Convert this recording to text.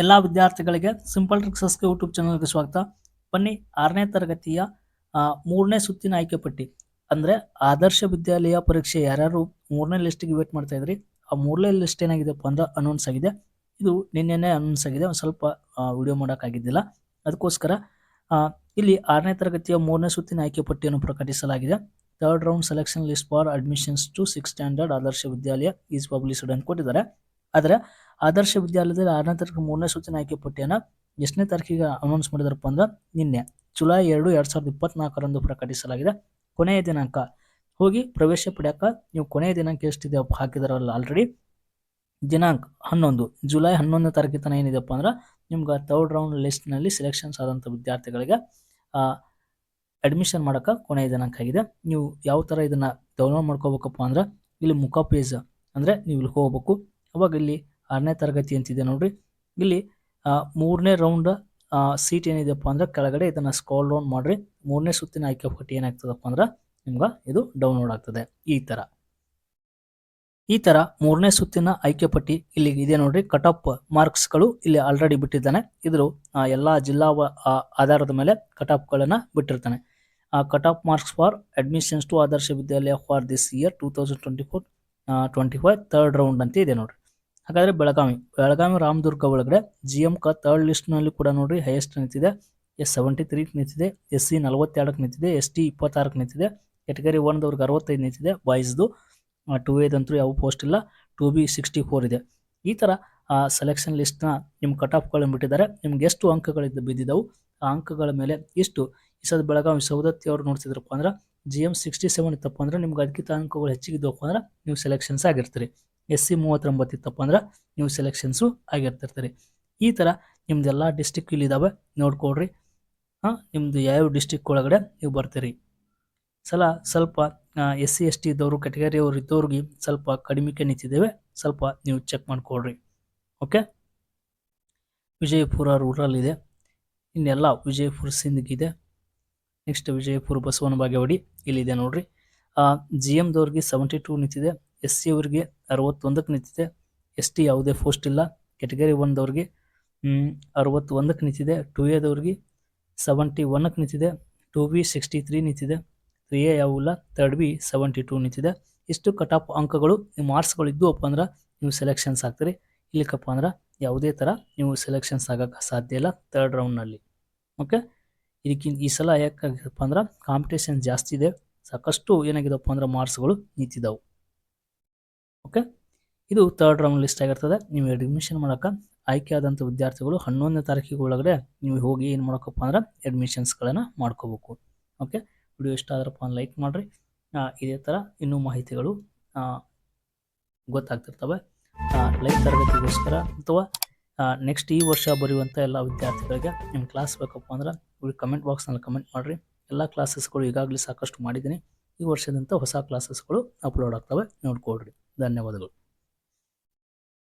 ಎಲ್ಲ ವಿದ್ಯಾರ್ಥಿಗಳಿಗೆ simple ಟ್ರಿಕ್ಸಸ್ಗೆ YouTube ಚಾನಲ್ಗೆ ಸ್ವಾಗತ. ಬನ್ನಿ ಆರನೇ ತರಗತಿಯ ಮೂರನೇ ಸುತ್ತಿನ ಆಯ್ಕೆ ಪಟ್ಟಿ. ಅಂದರೆ ಆದರ್ಶ ವಿದ್ಯಾಲಯ ಪರೀಕ್ಷೆ ಯಾರ್ಯಾರು ಮೂರನೇ ಲಿಸ್ಟಿಗೆ ವೇಟ್ ಮಾಡ್ತಾ ಇದ್ರಿ, ಆ ಮೂರನೇ ಲಿಸ್ಟ್ ಏನಾಗಿದೆಪ್ಪ ಅಂದ್ರೆ ಅನೌನ್ಸ್ ಆಗಿದೆ. ಇದು ನಿನ್ನೆನೇ ಅನೌನ್ಸ್ ಆಗಿದೆ, ಒಂದು ಸ್ವಲ್ಪ ವಿಡಿಯೋ ಮಾಡೋಕ್ಕಾಗಿದ್ದಿಲ್ಲ. ಅದಕ್ಕೋಸ್ಕರ ಇಲ್ಲಿ ಆರನೇ ತರಗತಿಯ ಮೂರನೇ ಸುತ್ತಿನ ಆಯ್ಕೆ ಪಟ್ಟಿಯನ್ನು ಪ್ರಕಟಿಸಲಾಗಿದೆ. Third round selection list for admissions to six standard Adarsha Vidyalaya is published ಅಂತ ಕೊಟ್ಟಿದ್ದಾರೆ. ಆದರೆ ಆದರ್ಶ ವಿದ್ಯಾಲಯದಲ್ಲಿ ಆರನೇ ತಾರೀಕು ಮೂರನೇ ಸೂಚನೆ ಆಯ್ಕೆ ಪಟ್ಟಿಯನ್ನು ಎಷ್ಟನೇ ತಾರೀಕಿಗೆ ಅನೌನ್ಸ್ ಮಾಡಿದಾರಪ್ಪ ಅಂದ್ರೆ ನಿನ್ನೆ, ಜುಲೈ ಎರಡು ಎರಡು ಸಾವಿರದ ಇಪ್ಪತ್ನಾಲ್ಕರಂದು ಪ್ರಕಟಿಸಲಾಗಿದೆ, ಕೊನೆಯ ದಿನಾಂಕ. ಹೋಗಿ ಪ್ರವೇಶ ಪಡೆಯಕ್ಕೆ ನೀವು ಕೊನೆಯ ದಿನಾಂಕ ಎಷ್ಟಿದೆ ಹಾಕಿದಾರಲ್ಲ ಆಲ್ರೆಡಿ ದಿನಾಂಕ ಹನ್ನೊಂದು, ಜುಲೈ ಹನ್ನೊಂದನೇ ತಾರೀಕು ತನಕ ಏನಿದೆಪ್ಪ ಅಂದ್ರೆ ನಿಮ್ಗೆ ಥರ್ಡ್ ರೌಂಡ್ ಲಿಸ್ಟ್ನಲ್ಲಿ ಸೆಲೆಕ್ಷನ್ಸ್ ಆದಂಥ ವಿದ್ಯಾರ್ಥಿಗಳಿಗೆ ಅಡ್ಮಿಷನ್ ಮಾಡೋಕೆ ಕೊನೆಯ ದಿನಾಂಕ ಆಗಿದೆ. ನೀವು ಯಾವ ಥರ ಇದನ್ನು ಡೌನ್ಲೋಡ್ ಮಾಡ್ಕೋಬೇಕಪ್ಪ ಅಂದ್ರೆ ಇಲ್ಲಿ ಮುಖ ಪೇಜ್ ಅಂದರೆ ನೀವು ಇಲ್ಲಿ ಹೋಗ್ಬೇಕು. ಅವಾಗ ಇಲ್ಲಿ ಆರನೇ ತರಗತಿ ಅಂತಿದೆ ನೋಡ್ರಿ. ಇಲ್ಲಿ ಮೂರನೇ ರೌಂಡ್ ಸೀಟ್ ಏನಿದೆಪ್ಪ ಅಂದ್ರೆ ಕೆಳಗಡೆ ಇದನ್ನು ಸ್ಕಾಲ್ ಡೌನ್ ಮಾಡಿರಿ. ಮೂರನೇ ಸುತ್ತಿನ ಆಯ್ಕೆ ಪಟ್ಟಿ ಏನಾಗ್ತದಪ್ಪ ಅಂದ್ರೆ ನಿಮ್ಗೆ ಇದು ಡೌನ್ಲೋಡ್ ಆಗ್ತದೆ. ಈ ಥರ ಈ ಥರ ಮೂರನೇ ಸುತ್ತಿನ ಆಯ್ಕೆ ಪಟ್ಟಿ ಇಲ್ಲಿ ಇದೆ ನೋಡ್ರಿ. ಕಟ್ ಆಫ್ ಮಾರ್ಕ್ಸ್ಗಳು ಇಲ್ಲಿ ಆಲ್ರೆಡಿ ಬಿಟ್ಟಿದ್ದಾನೆ. ಇದ್ರು ಎಲ್ಲ ಜಿಲ್ಲಾ ಆಧಾರದ ಮೇಲೆ ಕಟ್ ಆಫ್ಗಳನ್ನು ಬಿಟ್ಟಿರ್ತಾನೆ. ಆ cut off marks for admissions to Adarsha Vidyalaya for this year two thousand twenty four twenty five third round ಅಂತ ಇದೆ ನೋಡ್ರಿ. ಹಾಗಾದ್ರೆ ಬೆಳಗಾವಿ. ಬೆಳಗಾವಿ ರಾಮದುರ್ಗ ಒಳಗಡೆ ಜಿ ಎಂ ಕ ಥರ್ಡ್ ಲಿಸ್ಟ್ನಲ್ಲಿ ಕೂಡ ನೋಡಿರಿ ಹೈಯೆಸ್ಟ್ ನಿಂತಿದೆ. ಎಸ್ ಸೆವೆಂಟಿ ತ್ರೀ ನಿಂತಿದೆ. ಎಸ್ ಸಿ ನಲವತ್ತೆರಡಕ್ಕೆ ನಿಂತಿದೆ. ಎಸ್ ಟಿ ಇಪ್ಪತ್ತಾರಕ್ಕೆ ನಿಂತಿದೆ. ಕೆಟಗರಿ ಒನ್ದವ್ರಿಗೆ ಅರವತ್ತೈದು ನಿಂತಿದೆ. ಬಾಯ್ಸ್ದು ಟು ಎದಂತೂ ಯಾವ ಪೋಸ್ಟ್ ಇಲ್ಲ. ಟು ಬಿ ಸಿಕ್ಸ್ಟಿ ಫೋರ್ ಇದೆ. ಈ ಥರ ಆ ಸೆಲೆಕ್ಷನ್ ಲಿಸ್ಟ್ನ ನಿಮ್ಮ ಕಟ್ ಆಫ್ಗಳನ್ನು ಬಿಟ್ಟಿದ್ದಾರೆ. ನಿಮ್ಗೆ ಎಷ್ಟು ಅಂಕಗಳಿದ್ದು ಬಿದ್ದಿದ್ದವು ಆ ಅಂಕಗಳ ಮೇಲೆ ಇಷ್ಟು. ಈ ಸದ ಬೆಳಗಾವಿ ಸೌದತ್ತಿ ಅವರು ನೋಡ್ತಿದ್ರಪ್ಪ ಅಂದ್ರೆ ಜಿ ಎಂ ಸಿಕ್ಸ್ಟಿ ಸೆವೆನ್ ಇತ್ತಪ್ಪ ಅಂದ್ರೆ ನಿಮ್ಗೆ ಅದಕ್ಕಿಂತ ಅಂಕಗಳು ಹೆಚ್ಚಿಗಿದ್ದವಪ್ಪ ಅಂದ್ರೆ ನೀವು ಸೆಲೆಕ್ಷನ್ಸ್ ಆಗಿರ್ತೀರಿ. ಎಸ್ ಸಿ ಮೂವತ್ತೊಂಬತ್ತು ಇತ್ತಪ್ಪ ಅಂದ್ರೆ ನೀವು ಸೆಲೆಕ್ಷನ್ಸು ಆಗಿರ್ತಿರ್ತೀರಿ. ಈ ಥರ ನಿಮ್ದೆಲ್ಲ ಡಿಸ್ಟಿಕ್ ಇಲ್ಲಿದ್ದಾವೆ ನೋಡ್ಕೊಡ್ರಿ ಹಾಂ ನಿಮ್ಮದು ಯಾವ್ಯಾವ ಡಿಸ್ಟಿಕ್ ಒಳಗಡೆ ನೀವು ಬರ್ತೀರಿ. ಸಲ ಸ್ವಲ್ಪ ಎಸ್ ಸಿ ಎಸ್ ಟಿ ಇದ್ದವರು ಕೆಟಗರಿ ಅವ್ರು ಇದ್ದವ್ರಿಗೆ ಸ್ವಲ್ಪ ಕಡಿಮೆಗೆ ನಿಂತಿದ್ದೇವೆ, ಸ್ವಲ್ಪ ನೀವು ಚೆಕ್ ಮಾಡಿಕೊಡ್ರಿ ಓಕೆ ವಿಜಯಪುರ ರೂರಲ್ ಇದೆ. ಇನ್ನೆಲ್ಲ ವಿಜಯಪುರ ಇದೆ. ನೆಕ್ಸ್ಟ್ ವಿಜಯಪುರ ಬಸವನ ಬಾಗೇವಾಡಿ ಇಲ್ಲಿದೆ ನೋಡ್ರಿ. ಜಿ ಎಮ್ದವ್ರಿಗೆ ಸೆವೆಂಟಿ ಟೂ ನಿಂತಿದೆ. ಎಸ್ ಸಿ ಅವರಿಗೆ ಅರವತ್ತೊಂದಕ್ಕೆ ನಿಂತಿದೆ. ಎಸ್ ಟಿ ಯಾವುದೇ ಪೋಸ್ಟ್ ಇಲ್ಲ. ಕೆಟಗರಿ ಒನ್ದವ್ರಿಗೆ ಅರವತ್ತೊಂದಕ್ಕೆ ನಿಂತಿದೆ. ಟು ಎದವ್ರಿಗೆ ಸೆವೆಂಟಿ ಒನ್ನಕ್ಕೆ ನಿಂತಿದೆ. ಟು ಬಿ ಸಿಕ್ಸ್ಟಿ ತ್ರೀ ನಿಂತಿದೆ. ತ್ರೀ ಎ ಯಾವಿಲ್ಲ ತರ್ಡ್ ಬಿ ಸೆವೆಂಟಿ ಟೂ ನಿಂತಿದೆ. ಇಷ್ಟು ಕಟ್ ಆಫ್ ಅಂಕಗಳು ನಿಮ್ಮ ಮಾರ್ಕ್ಸ್ಗಳು ಇದ್ದವಪ್ಪ ಅಂದ್ರೆ ನೀವು ಸೆಲೆಕ್ಷನ್ಸ್ ಆಗ್ತೀರಿ. ಇಲ್ಲಿಕಪ್ಪ ಅಂದ್ರೆ ಯಾವುದೇ ಥರ ನೀವು ಸೆಲೆಕ್ಷನ್ಸ್ ಆಗೋಕ್ಕೆ ಸಾಧ್ಯ ಇಲ್ಲ ತರ್ಡ್ ರೌಂಡ್ನಲ್ಲಿ. ಓಕೆ? ಇದಕ್ಕಿಂತ ಈ ಸಲ ಯಾಕಾಗಪ್ಪ ಅಂದ್ರೆ ಕಾಂಪಿಟೇಷನ್ ಜಾಸ್ತಿ ಇದೆ. ಸಾಕಷ್ಟು ಏನಾಗಿದಪ್ಪ ಅಂದ್ರೆ ಮಾರ್ಕ್ಸ್ಗಳು ನಿಂತಿದ್ದಾವೆ ಓಕೆ? ಇದು ತರ್ಡ್ ರೌಂಡ್ ಲಿಸ್ಟ್ ಆಗಿರ್ತದೆ. ನೀವು ಅಡ್ಮಿಷನ್ ಮಾಡೋಕೆ ಆಯ್ಕೆ ಆದಂಥ ವಿದ್ಯಾರ್ಥಿಗಳು ಹನ್ನೊಂದನೇ ತಾರೀಕಿಗೆ ಒಳಗಡೆ ನೀವು ಹೋಗಿ ಏನು ಮಾಡೋಕಪ್ಪ ಅಂದ್ರೆ ಅಡ್ಮಿಷನ್ಸ್ಗಳನ್ನು ಮಾಡ್ಕೋಬೇಕು. ಓಕೆ? ವಿಡಿಯೋ ಇಷ್ಟ ಆದ್ರಪ್ಪ ಒಂದು ಲೈಕ್ ಮಾಡಿರಿ. ಇದೇ ಥರ ಇನ್ನೂ ಮಾಹಿತಿಗಳು ಗೊತ್ತಾಗ್ತಿರ್ತವೆ. ಲೈಕ್ ತರಗತಿಗೋಸ್ಕರ ಅಥವಾ ನೆಕ್ಸ್ಟ್ ಈ ವರ್ಷ ಬರೆಯುವಂಥ ಎಲ್ಲ ವಿದ್ಯಾರ್ಥಿಗಳಿಗೆ ನಿಮ್ಮ ಕ್ಲಾಸ್ ಬೇಕಪ್ಪ ಅಂದ್ರೆ ಕಮೆಂಟ್ ಬಾಕ್ಸ್ನಲ್ಲಿ ಕಮೆಂಟ್ ಮಾಡಿರಿ. ಎಲ್ಲ ಕ್ಲಾಸಸ್ಗಳು ಈಗಾಗಲೇ ಸಾಕಷ್ಟು ಮಾಡಿದ್ದೀನಿ. ಈ ವರ್ಷದಂಥ ಹೊಸ ಕ್ಲಾಸಸ್ಗಳು ಅಪ್ಲೋಡ್ ಆಗ್ತವೆ. ನೋಡ್ಕೊಳ್ರಿ. ధన్యవాదాలు